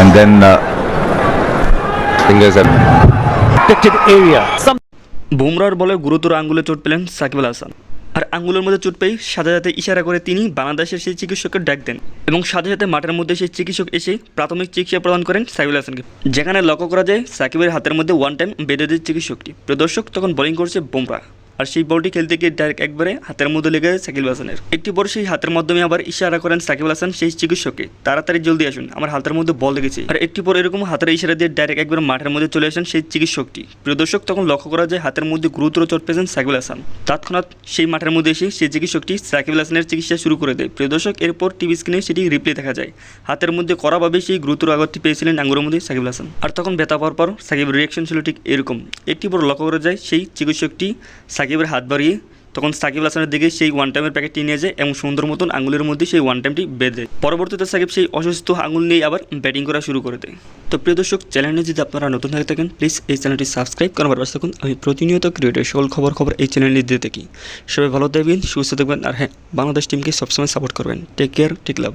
and then uh, fingers are affected area. Some বুমরার বলে গুরুতর আঙ্গুলে চোট পেলেন সাকিব আল হাসান। আর আঙ্গুলের মধ্যে চোট পেয়ে সাথে সাথে ইশারা করে তিনি বাংলাদেশের সেই চিকিৎসককে ডাক দেন এবং সাথে সাথে মাঠের মধ্যে সেই চিকিৎসক এসে প্রাথমিক চিকিৎসা প্রদান করেন সাকিব আল হাসানকে। যেখানে লক্ষ্য করা যায় সাকিবের হাতের মধ্যে ওয়ান টাইম বেঁধে দেয় চিকিৎসকটি। প্রদর্শক তখন বোলিং করছে বুমরা আর সেই বলটি খেলতে গিয়ে ডাইরেক্ট একবারে হাতের মধ্যে লেগে যায় সাকিব হাসানের। একটি বড় সেই হাতের মাধ্যমে আবার ইশারা করেন সাকিব হাসান, সেই চিকিৎসককে তাড়াতাড়ি জলদি আসুন, আমার হাতের মধ্যে বল লেগেছে। আর একটি পর এরকম হাতের ইশারা দিয়ে ডাইরেক্ট একবার মাঠের মধ্যে চলে আসেন সেই চিকিৎসকটি। প্রিয় দর্শক, তখন লক্ষ্য করা যায় হাতের মধ্যে গুরুতর চোট পেয়েছেন সাকিব হাসান। তৎক্ষণাৎ সেই মাঠের মধ্যে এসে সেই চিকিৎসকটি সাকিব হাসানের চিকিৎসা শুরু করে দেয়। প্রিয় দর্শক, এরপর টিভি স্ক্রিনে সেটি রিপ্লে দেখা যায়। হাতের মধ্যে করাভাবে সেই গুরুতর আঘাতটি পেয়েছিলেন আঙ্গুরের মধ্যে সাকিব হাসান। আর তখন ব্যথা পাওয়ার পর সাকিবের রিয়াকশন ছিল ঠিক এরকম। একটি পর লক্ষ্য করা যায় সেই চিকিৎসকটি সাকিবের হাত বাড়িয়ে তখন সাকিব হাসানের দিকে সেই ওয়ান টাইমের প্যাকেটটি নিয়ে যায় এবং সুন্দর মতন আঙুলের মধ্যে সেই ওয়ান টাইমটি বেঁধে দেয়। পরবর্তীতে সাকিব সেই অসুস্থ আঙুল নিয়ে আবার ব্যাটিং করা শুরু করে দেয়। তো প্রিয় দর্শক চ্যানেলে যদি আপনারা নতুন হয়ে থাকেন প্লিজ এই চ্যানেলটি সাবস্ক্রাইব করার পাশে থাকুন। আমি প্রতিনিয়ত ক্রিয়েটের সকল খবর খবর এই চ্যানেলে দিয়ে থাকি। সবাই ভালো থাকবেন, সুস্থ থাকবেন, আর হ্যাঁ বাংলাদেশ টিমকে সবসময় সাপোর্ট করবেন। টেক কেয়ার টেক লাভ